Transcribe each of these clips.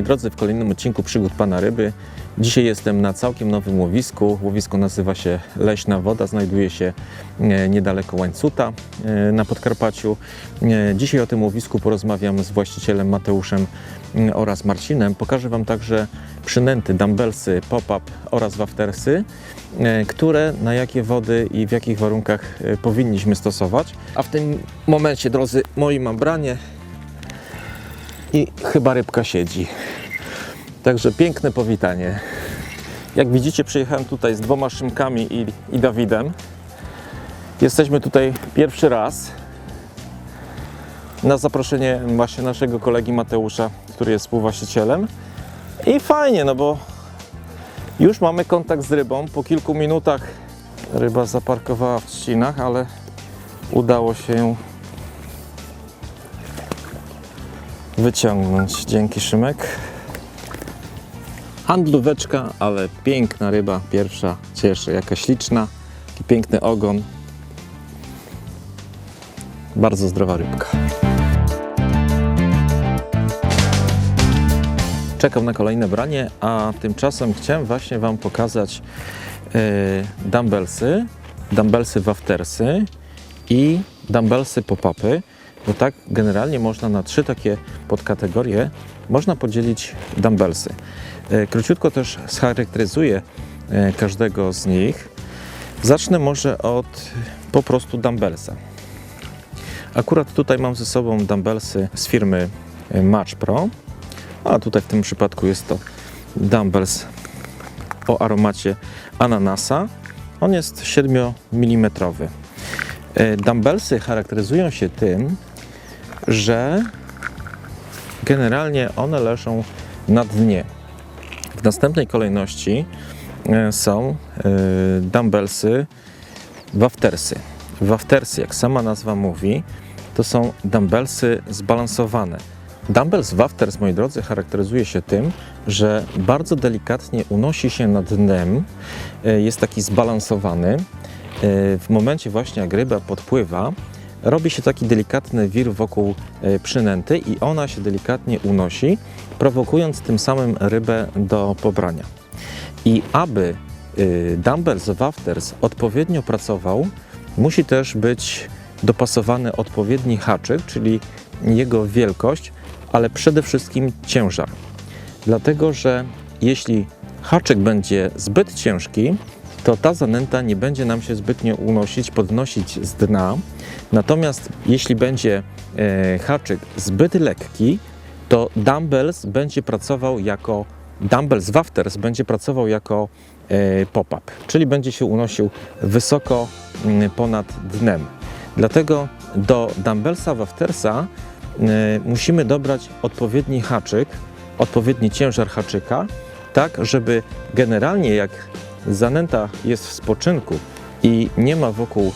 Moi drodzy w kolejnym odcinku Przygód Pana Ryby. Dzisiaj jestem na całkiem nowym łowisku. Łowisko nazywa się Leśna Woda, znajduje się e, niedaleko Łańcuta e, na Podkarpaciu. E, Dzisiaj o tym łowisku porozmawiam z właścicielem Mateuszem oraz Marcinem. Pokażę Wam także przynęty, dumbbellsy, pop-up oraz waftersy, które na jakie wody i w jakich warunkach powinniśmy stosować. A w tym momencie, drodzy moi, mam branie i chyba rybka siedzi. Także piękne powitanie. Jak widzicie, przyjechałem tutaj z dwoma Szymkami i, i Dawidem. Jesteśmy tutaj pierwszy raz na zaproszenie właśnie naszego kolegi Mateusza, który jest współwłaścicielem. I fajnie, no bo już mamy kontakt z rybą. Po kilku minutach ryba zaparkowała w trzcinach, ale udało się ją wyciągnąć. Dzięki Szymek. Handlóweczka, ale piękna ryba, pierwsza cieszy, jaka śliczna, taki piękny ogon. Bardzo zdrowa rybka. Czekam na kolejne branie, a tymczasem chciałem właśnie Wam pokazać yy, dumbbellsy, dumbbellsy waftersy i dumbbellsy pop-upy, bo tak generalnie można na trzy takie podkategorie można podzielić dumbbellsy. E, Króciutko też scharakteryzuję e, każdego z nich. Zacznę może od po prostu dumbbellsa. Akurat tutaj mam ze sobą dumbbellsy z firmy e, Match Pro, a tutaj w tym przypadku jest to dumbbells o aromacie ananasa. On jest 7 mm. Dumbbellsy charakteryzują się tym, że generalnie one leżą na dnie. W następnej kolejności e, są e, dumbbellsy waftersy. Waftersy, jak sama nazwa mówi, to są dumbbellsy zbalansowane. Dumbbells wafters, moi drodzy, charakteryzuje się tym, że bardzo delikatnie unosi się nad dnem, e, jest taki zbalansowany. W momencie właśnie jak ryba podpływa, robi się taki delikatny wir wokół e, przynęty i ona się delikatnie unosi, prowokując tym samym rybę do pobrania. I aby y, dumbbell wafters odpowiednio pracował, musi też być dopasowany odpowiedni haczyk, czyli jego wielkość, ale przede wszystkim ciężar. Dlatego, że jeśli haczyk będzie zbyt ciężki, to ta zanęta nie będzie nam się zbytnio unosić, podnosić z dna. Natomiast jeśli będzie e, haczyk zbyt lekki, to dumbbells będzie pracował jako dumbbells wafters będzie pracował jako e, pop-up, czyli będzie się unosił wysoko mm, ponad dnem. Dlatego do dumbbellsa waftersa e, musimy dobrać odpowiedni haczyk, odpowiedni ciężar haczyka, tak żeby generalnie jak zanęta jest w spoczynku i nie ma wokół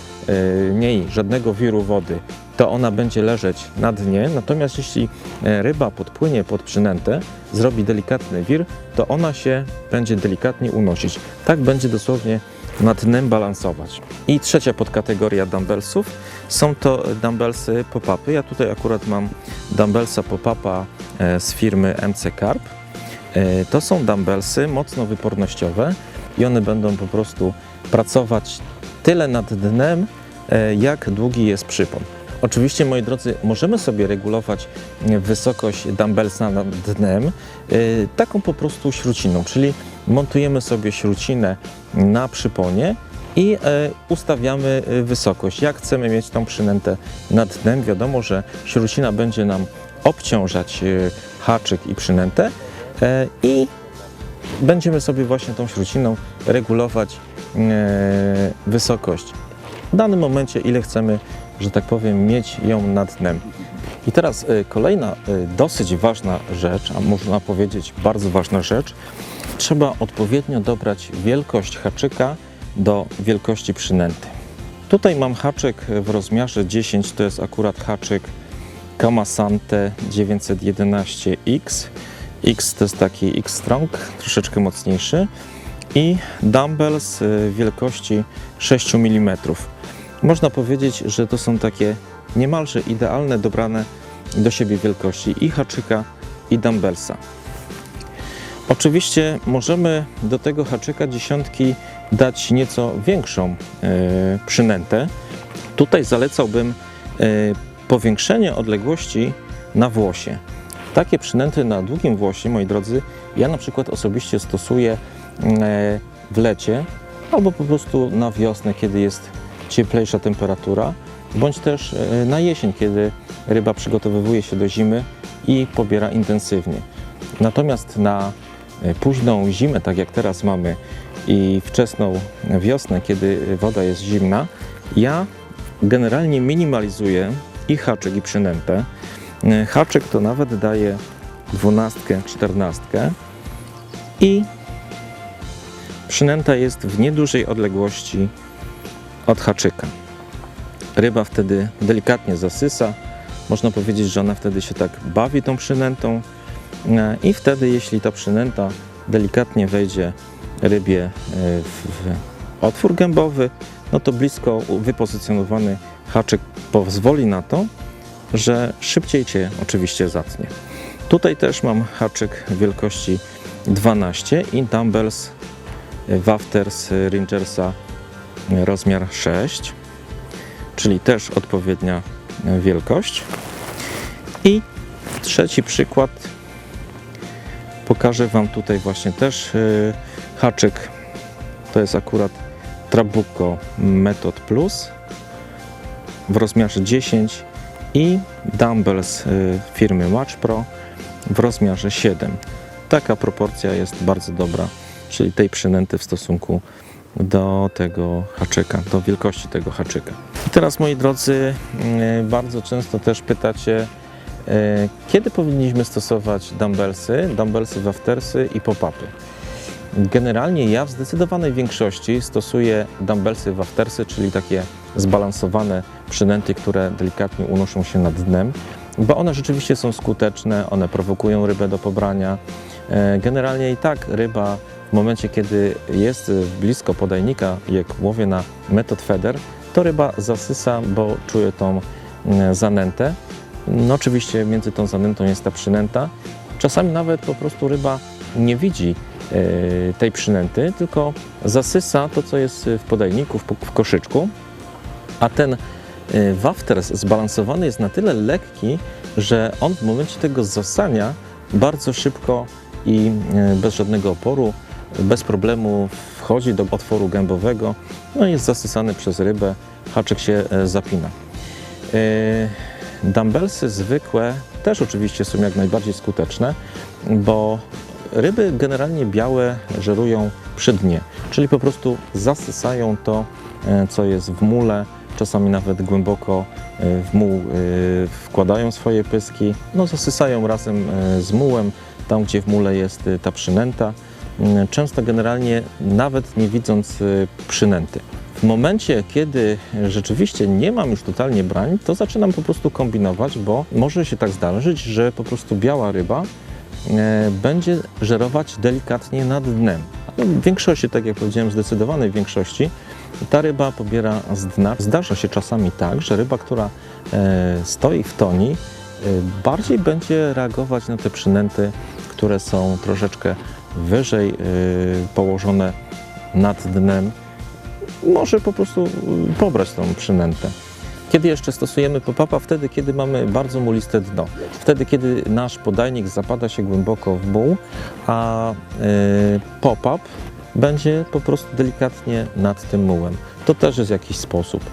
niej żadnego wiru wody, to ona będzie leżeć na dnie. Natomiast jeśli e, ryba podpłynie pod przynętę, zrobi delikatny wir, to ona się będzie delikatnie unosić. Tak będzie dosłownie nad dnem balansować. I trzecia podkategoria dumbbellsów są to dumbbellsy pop-upy. Ja tutaj akurat mam dumbbellsa pop-upa e, z firmy MC Carp. E, To są dumbbellsy mocno wypornościowe i one będą po prostu pracować tyle nad dnem, e, jak długi jest przypon. Oczywiście, moi drodzy, możemy sobie regulować e, wysokość dumbbellsa nad dnem e, taką po prostu śruciną, czyli montujemy sobie śrucinę na przyponie i ustawiamy wysokość. Jak chcemy mieć tą przynętę nad dnem, wiadomo, że śrucina będzie nam obciążać haczyk i przynętę i będziemy sobie właśnie tą śruciną regulować wysokość w danym momencie, ile chcemy, że tak powiem, mieć ją nad dnem. I teraz e, kolejna e, dosyć ważna rzecz, a można powiedzieć bardzo ważna rzecz, trzeba odpowiednio dobrać wielkość haczyka do wielkości przynęty. Tutaj mam haczyk w rozmiarze 10, to jest akurat haczyk Kamasante 911X. X to jest taki X-Strong, troszeczkę mocniejszy i dumbbells y, wielkości 6 mm. Można powiedzieć, że to są takie niemalże idealne, dobrane do siebie wielkości i haczyka i dumbbellsa. Oczywiście możemy do tego haczyka dziesiątki dać nieco większą e, przynętę. Tutaj zalecałbym e, powiększenie odległości na włosie. Takie przynęty na długim włosie, moi drodzy, ja na przykład osobiście stosuję w lecie albo po prostu na wiosnę, kiedy jest cieplejsza temperatura, bądź też e, na jesień, kiedy ryba przygotowywuje się do zimy i pobiera intensywnie. Natomiast na e, późną zimę, tak jak teraz mamy, i wczesną wiosnę, kiedy woda jest zimna, ja generalnie minimalizuję i haczyk, i przynętę. E, Haczyk to nawet daje dwunastkę, czternastkę i przynęta jest w niedużej odległości od haczyka. Ryba wtedy delikatnie zasysa. Można powiedzieć, że ona wtedy się tak bawi tą przynętą. E, I wtedy, jeśli ta przynęta delikatnie wejdzie rybie e, w, otwór gębowy, no to blisko wypozycjonowany haczyk pozwoli na to, że szybciej Cię oczywiście zatnie. Tutaj też mam haczyk wielkości 12 i dumbbells Wafters Rangersa rozmiar 6, czyli też odpowiednia wielkość. I trzeci przykład pokażę Wam tutaj właśnie też y, haczyk. To jest akurat Trabuco Method Plus w rozmiarze 10 i dumbbells y, firmy Watch Pro w rozmiarze 7. Taka proporcja jest bardzo dobra, czyli tej przynęty w stosunku do tego haczyka, do wielkości tego haczyka. I teraz moi drodzy, y, bardzo często też pytacie, y, kiedy powinniśmy stosować dumbbellsy, dumbbellsy waftersy i pop-upy. Generalnie ja w zdecydowanej większości stosuję dumbbellsy waftersy, czyli takie zbalansowane przynęty, które delikatnie unoszą się nad dnem, bo one rzeczywiście są skuteczne, one prowokują rybę do pobrania. E, Generalnie i tak ryba momencie, kiedy jest blisko podajnika, jak łowię na metod feeder, to ryba zasysa, bo czuje tą mm, zanętę. No oczywiście między tą zanętą jest ta przynęta. Czasami nawet po prostu ryba nie widzi e, tej przynęty, tylko zasysa to, co jest w podajniku, w, koszyczku, a ten e, wafters zbalansowany jest na tyle lekki, że on w momencie tego zasania bardzo szybko i e, bez żadnego oporu, bez problemu wchodzi do otworu gębowego, no jest zasysany przez rybę, haczyk się e, zapina. E, Dumbbellsy zwykłe też oczywiście są jak najbardziej skuteczne, bo ryby generalnie białe żerują przy dnie, czyli po prostu zasysają to, e, co jest w mule, czasami nawet głęboko w muł wkładają swoje pyski, no zasysają razem z mułem, tam gdzie w mule jest ta przynęta, często generalnie nawet nie widząc e, przynęty. W momencie, kiedy rzeczywiście nie mam już totalnie brań, to zaczynam po prostu kombinować, bo może się tak zdarzyć, że po prostu biała ryba e, będzie żerować delikatnie nad dnem. W większości, tak jak powiedziałem, zdecydowanej większości, ta ryba pobiera z dna. Zdarza się czasami tak, że ryba, która e, stoi w toni, e, bardziej będzie reagować na te przynęty, które są troszeczkę wyżej e, położone nad dnem. Może po prostu e, pobrać tą przynętę. Kiedy jeszcze stosujemy pop-upa? Wtedy, kiedy mamy bardzo muliste dno. Wtedy, kiedy nasz podajnik zapada się głęboko w muł, a y, pop-up będzie po prostu delikatnie nad tym mułem. To też jest jakiś sposób.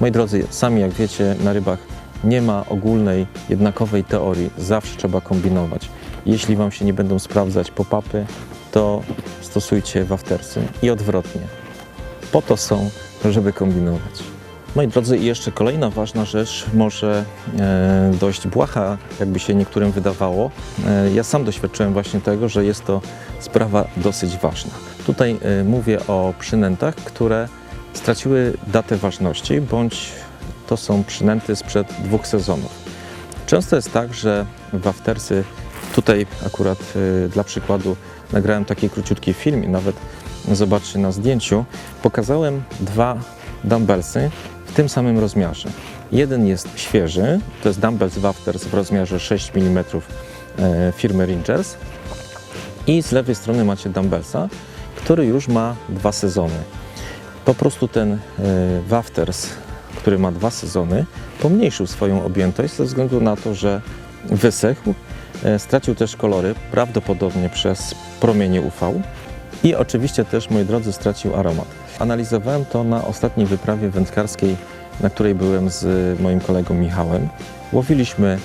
Moi drodzy, sami jak wiecie, na rybach nie ma ogólnej, jednakowej teorii. Zawsze trzeba kombinować. Jeśli Wam się nie będą sprawdzać pop-upy, to stosujcie waftersy i odwrotnie. Po to są, żeby kombinować. Moi drodzy, i jeszcze kolejna ważna rzecz, może e, dość błaha, jakby się niektórym wydawało. E, ja sam doświadczyłem właśnie tego, że jest to sprawa dosyć ważna. Tutaj e, mówię o przynętach, które straciły datę ważności, bądź to są przynęty sprzed dwóch sezonów. Często jest tak, że waftersy, tutaj akurat e, dla przykładu nagrałem taki króciutki film i nawet zobaczcie na zdjęciu, pokazałem dwa dumbbellsy w tym samym rozmiarze. Jeden jest świeży, to jest dumbbells Wafters w rozmiarze 6 mm e, firmy Rangers. I z lewej strony macie Dumbbellsa, który już ma dwa sezony. Po prostu ten e, Wafters, który ma dwa sezony, pomniejszył swoją objętość ze względu na to, że wysechł, stracił też kolory, prawdopodobnie przez promienie UV i oczywiście też, moi drodzy, stracił aromat. Analizowałem to na ostatniej wyprawie wędkarskiej, na której byłem z moim kolegą Michałem. Łowiliśmy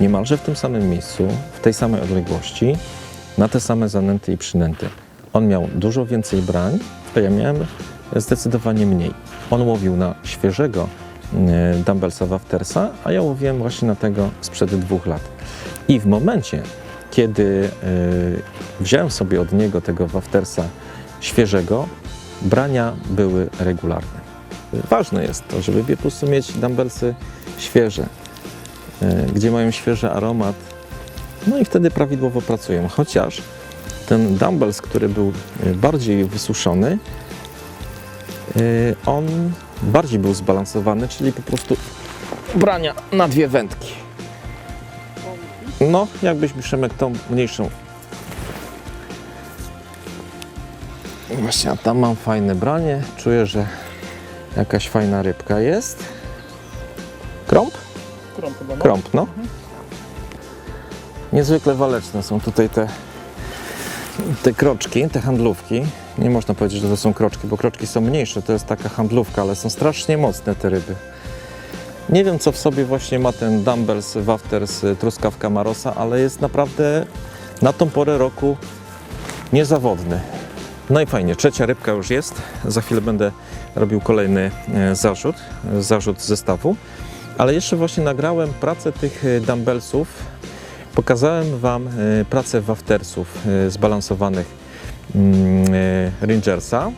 niemalże w tym samym miejscu, w tej samej odległości, na te same zanęty i przynęty. On miał dużo więcej brań, a ja miałem zdecydowanie mniej. On łowił na świeżego e, Dumbbellsa Waftersa, a ja łowiłem właśnie na tego sprzed dwóch lat. I w momencie, kiedy e, wziąłem sobie od niego tego Waftersa świeżego, brania były regularne. Ważne jest to, żeby po prostu mieć dumbbellsy świeże, e, gdzie mają świeży aromat, no i wtedy prawidłowo pracują. Chociaż ten dumbbells, który był e, bardziej wysuszony, on bardziej był zbalansowany, czyli po prostu brania na dwie wędki. No, jakbyś mi tą mniejszą. Właśnie, a tam mam fajne branie. Czuję, że jakaś fajna rybka jest. Krąb? Krąg chyba, no. Krąb, no. Niezwykle waleczne są tutaj te, te kroczki, te handlówki. Nie można powiedzieć, że to są kroczki, bo kroczki są mniejsze, to jest taka handlówka, ale są strasznie mocne te ryby. Nie wiem, co w sobie właśnie ma ten Dumbbells Wafters y, truskawka Marosa, ale jest naprawdę na tą porę roku niezawodny. No i fajnie, trzecia rybka już jest. Za chwilę będę robił kolejny e, zarzut, zarzut zestawu. Ale jeszcze właśnie nagrałem pracę tych e, dumbbellsów. Pokazałem Wam e, pracę waftersów zbalansowanych mm, Rangersa.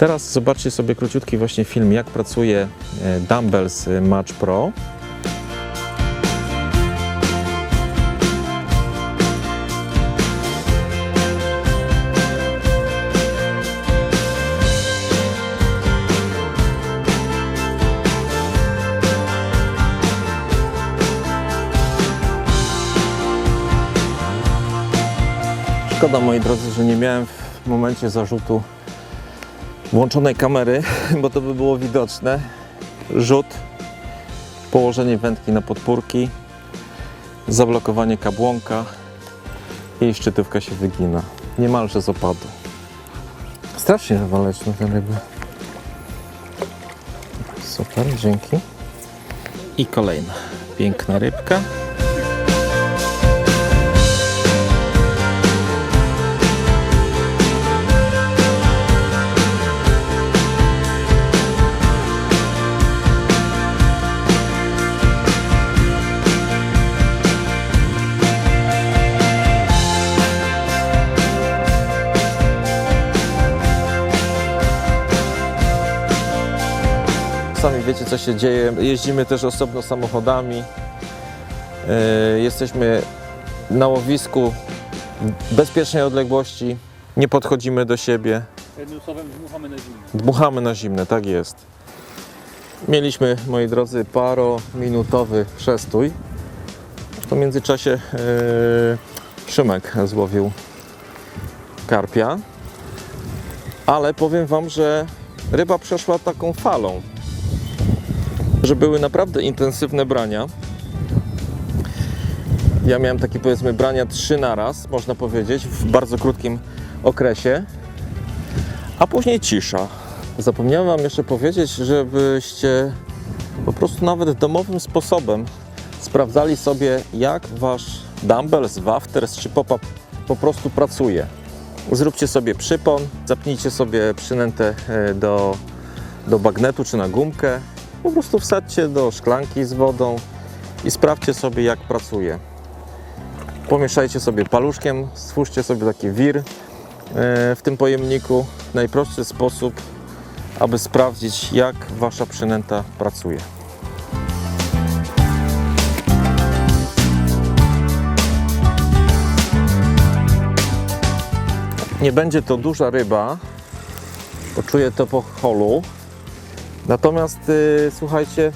Teraz zobaczcie sobie króciutki właśnie film, jak pracuje e, Dumbbells e, Match Pro. Szkoda moi drodzy, że nie miałem w momencie zarzutu włączonej kamery, bo to by było widoczne. Rzut, położenie wędki na podpórki, zablokowanie kabłonka i szczytówka się wygina. Niemalże z opadu. Strasznie waleczne te ryby. Super, dzięki. I kolejna piękna rybka. Wiecie, co się dzieje. Jeździmy też osobno samochodami. Yy, Jesteśmy na łowisku w bezpiecznej odległości. Nie podchodzimy do siebie. Jednym słowem dmuchamy na zimno. Dmuchamy na zimne, tak jest. Mieliśmy, moi drodzy, parominutowy przestój. W międzyczasie yy, Szymek złowił karpia. Ale powiem Wam, że ryba przeszła taką falą, że były naprawdę intensywne brania. Ja miałem takie powiedzmy brania trzy na raz, można powiedzieć, w bardzo krótkim okresie a później cisza. Zapomniałem Wam jeszcze powiedzieć, żebyście po prostu nawet domowym sposobem sprawdzali sobie, jak Wasz dumbbells, wafters czy pop-up po prostu pracuje. Zróbcie sobie przypon, zapnijcie sobie przynętę e, do, do bagnetu czy na gumkę. Po prostu wsadźcie do szklanki z wodą i sprawdźcie sobie, jak pracuje. Pomieszajcie sobie paluszkiem, stwórzcie sobie taki wir e, w tym pojemniku. Najprostszy sposób, aby sprawdzić, jak Wasza przynęta pracuje. Nie będzie to duża ryba, poczuję to po holu. Natomiast y, słuchajcie,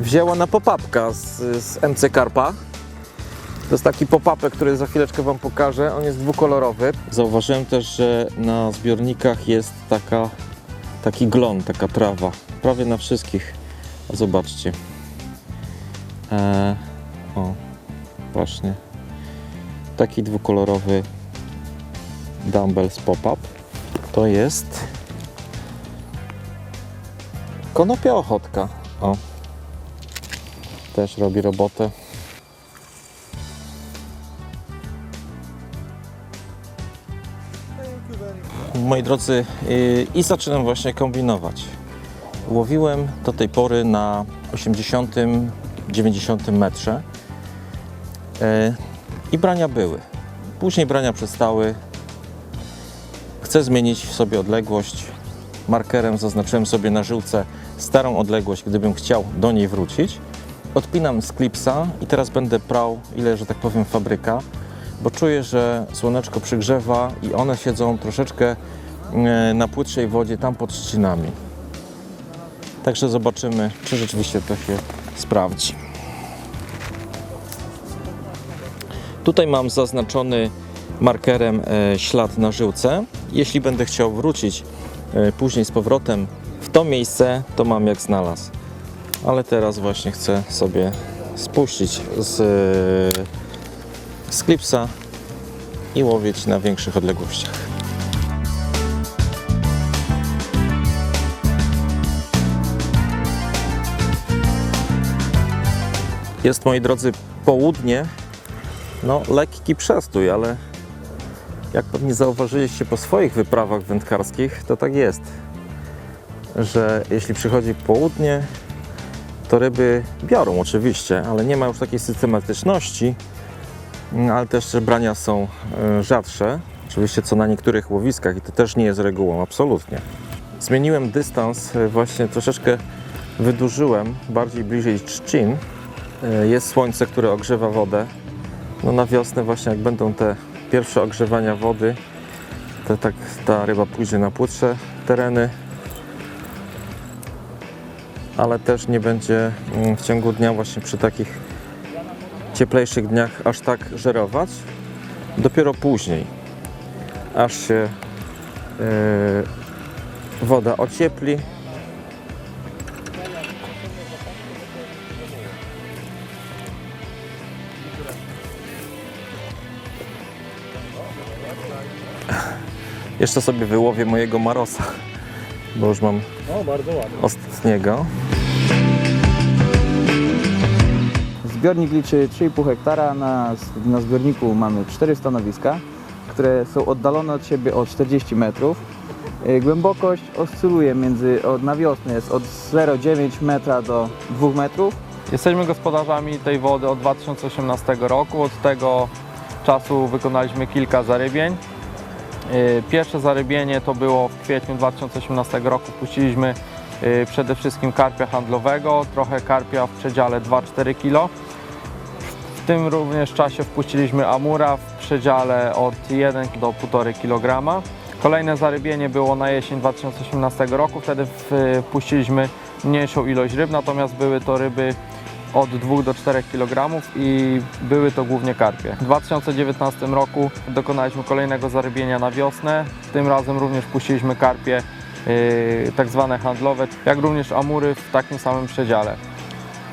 wzięła na popapka z, z MC Karpa To jest taki pop-up, który za chwileczkę Wam pokażę. On jest dwukolorowy. Zauważyłem też, że na zbiornikach jest taka, taki glon, taka trawa. Prawie na wszystkich. Zobaczcie. Eee, o, właśnie. Taki dwukolorowy dumbbell z pop-up. To jest konopia ochotka. O. Też robi robotę. Moi drodzy, yy, i zaczynam właśnie kombinować. Łowiłem do tej pory na 80-90 metrze yy, i brania były. Później brania przestały. Chcę zmienić sobie odległość. Markerem zaznaczyłem sobie na żyłce starą odległość, gdybym chciał do niej wrócić. Odpinam z klipsa i teraz będę prał, ile, że tak powiem, fabryka, bo czuję, że słoneczko przygrzewa i one siedzą troszeczkę e, na płytszej wodzie tam pod trzcinami. Także zobaczymy, czy rzeczywiście to się sprawdzi. Tutaj mam zaznaczony markerem e, ślad na żyłce. Jeśli będę chciał wrócić e, później z powrotem to miejsce, to mam jak znalazł. Ale teraz właśnie chcę sobie spuścić z, z klipsa i łowić na większych odległościach. Jest, moi drodzy, południe. No, lekki przestój, ale jak pewnie zauważyliście po swoich wyprawach wędkarskich, to tak jest, że jeśli przychodzi południe, to ryby biorą oczywiście, ale nie ma już takiej systematyczności, Mm, ale też te brania są e, rzadsze, oczywiście co na niektórych łowiskach i to też nie jest regułą, absolutnie. Zmieniłem dystans, e, właśnie troszeczkę wydłużyłem, bardziej bliżej trzcin. E, Jest słońce, które ogrzewa wodę. No na wiosnę właśnie jak będą te pierwsze ogrzewania wody, to tak ta ryba pójdzie na płytsze tereny, ale też nie będzie mm, w ciągu dnia właśnie przy takich cieplejszych dniach aż tak żerować. Dopiero później, aż się yy, woda ociepli. Jeszcze sobie wyłowię mojego Marosa, bo już mam ostatniego. Zbiornik liczy 3,5 hektara. Na, na zbiorniku mamy 4 stanowiska, które są oddalone od siebie o 40 metrów. Y, Głębokość oscyluje między, od, na wiosnę jest od 0,9 metra do 2 metrów. Jesteśmy gospodarzami tej wody od 2018 roku. Od tego czasu wykonaliśmy kilka zarybień. Yy, Pierwsze zarybienie to było w kwietniu 2018 roku. Puściliśmy yy, przede wszystkim karpia handlowego, trochę karpia w przedziale 2-4 kg. W tym również czasie wpuściliśmy amura w przedziale od 1 do 1,5 kg. Kolejne zarybienie było na jesień 2018 roku. Wtedy wpuściliśmy mniejszą ilość ryb, natomiast były to ryby od 2 do 4 kg i były to głównie karpie. W 2019 roku dokonaliśmy kolejnego zarybienia na wiosnę. Tym razem również puściliśmy karpie yy, tak zwane handlowe, jak również amury w takim samym przedziale.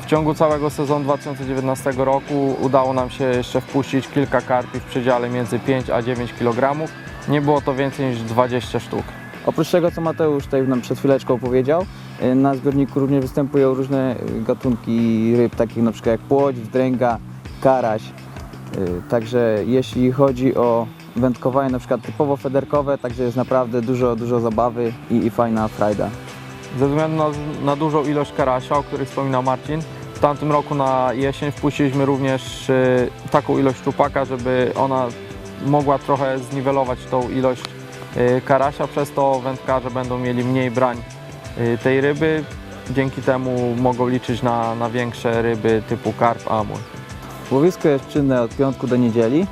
W ciągu całego sezonu 2019 roku udało nam się jeszcze wpuścić kilka karpi w przedziale między 5 a 9 kg. Nie było to więcej niż 20 sztuk. Oprócz tego, co Mateusz tutaj nam przed chwileczką powiedział, y, na zbiorniku również występują różne gatunki ryb, takich na przykład jak płoć, wdręga, karaś. Y, Także jeśli chodzi o wędkowanie na przykład typowo federkowe, także jest naprawdę dużo, dużo zabawy i, i fajna frajda. Ze względu na, na dużą ilość karasia, o których wspominał Marcin, w tamtym roku na jesień wpuściliśmy również y, taką ilość szczupaka, żeby ona mogła trochę zniwelować tą ilość y, karasia, przez to wędkarze będą mieli mniej brań y, tej ryby. Dzięki temu mogą liczyć na, na większe ryby typu karp, amur. Łowisko jest czynne od piątku do niedzieli.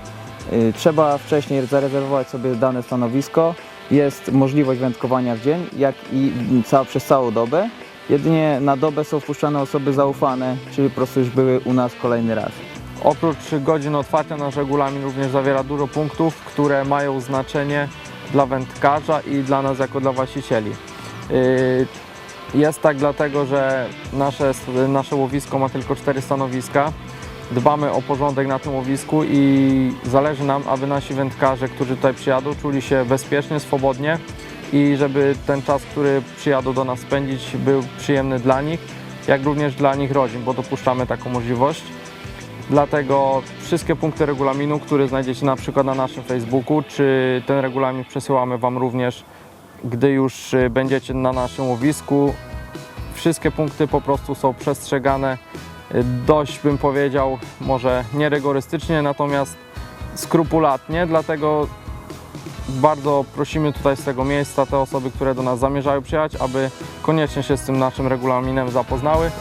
Y, Trzeba wcześniej zarezerwować sobie dane stanowisko. Jest możliwość wędkowania w dzień, jak i ca- przez całą dobę. Jedynie na dobę są wpuszczane osoby zaufane, czyli po prostu już były u nas kolejny raz. Oprócz godzin otwarcia nasz regulamin również zawiera dużo punktów, które mają znaczenie dla wędkarza i dla nas jako dla właścicieli. Yy, Jest tak dlatego, że nasze, nasze łowisko ma tylko cztery stanowiska. Dbamy o porządek na tym łowisku i zależy nam, aby nasi wędkarze, którzy tutaj przyjadą, czuli się bezpiecznie, swobodnie i żeby ten czas, który przyjadą do nas spędzić, był przyjemny dla nich, jak również dla nich rodzin, bo dopuszczamy taką możliwość. Dlatego wszystkie punkty regulaminu, które znajdziecie na przykład na naszym Facebooku, czy ten regulamin przesyłamy Wam również, gdy już y, będziecie na naszym łowisku. Wszystkie punkty po prostu są przestrzegane dość bym powiedział, może nie rygorystycznie, natomiast skrupulatnie, dlatego bardzo prosimy tutaj z tego miejsca te osoby, które do nas zamierzają przyjechać, aby koniecznie się z tym naszym regulaminem zapoznały.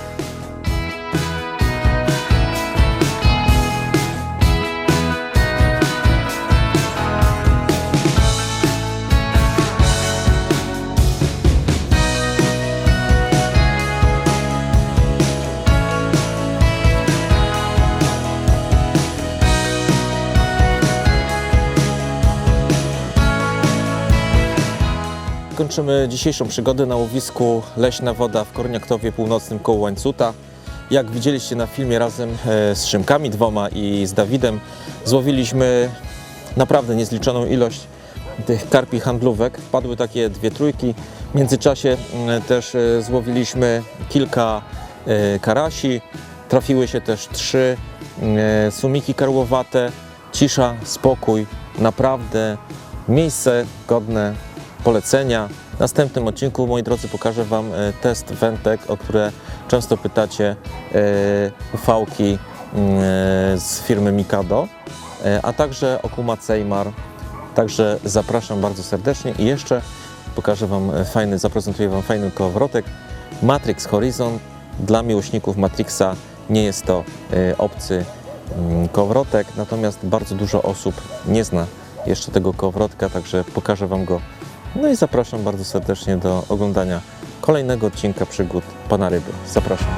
Kończymy dzisiejszą przygodę na łowisku Leśna Woda w Korniaktowie Północnym koło Łańcuta. Jak widzieliście na filmie razem e, z Szymkami dwoma i z Dawidem złowiliśmy naprawdę niezliczoną ilość tych karpi handlówek. Padły takie dwie trójki. W międzyczasie mm, też e, złowiliśmy kilka e, karasi. Trafiły się też trzy e, sumiki karłowate. Cisza, spokój, naprawdę miejsce godne polecenia. W następnym odcinku, moi drodzy, pokażę Wam e, test wędek, o które często pytacie, e, ufałki mm, e, z firmy Mikado, a także Okuma Ceymar. Także zapraszam bardzo serdecznie i jeszcze pokażę Wam fajny, zaprezentuję Wam fajny kołowrotek Matrix Horizon. Dla miłośników Matrixa nie jest to obcy mm, kołowrotek, natomiast bardzo dużo osób nie zna jeszcze tego kołowrotka, także pokażę Wam go no i zapraszam bardzo serdecznie do oglądania kolejnego odcinka przygód Pana Ryby. Zapraszam.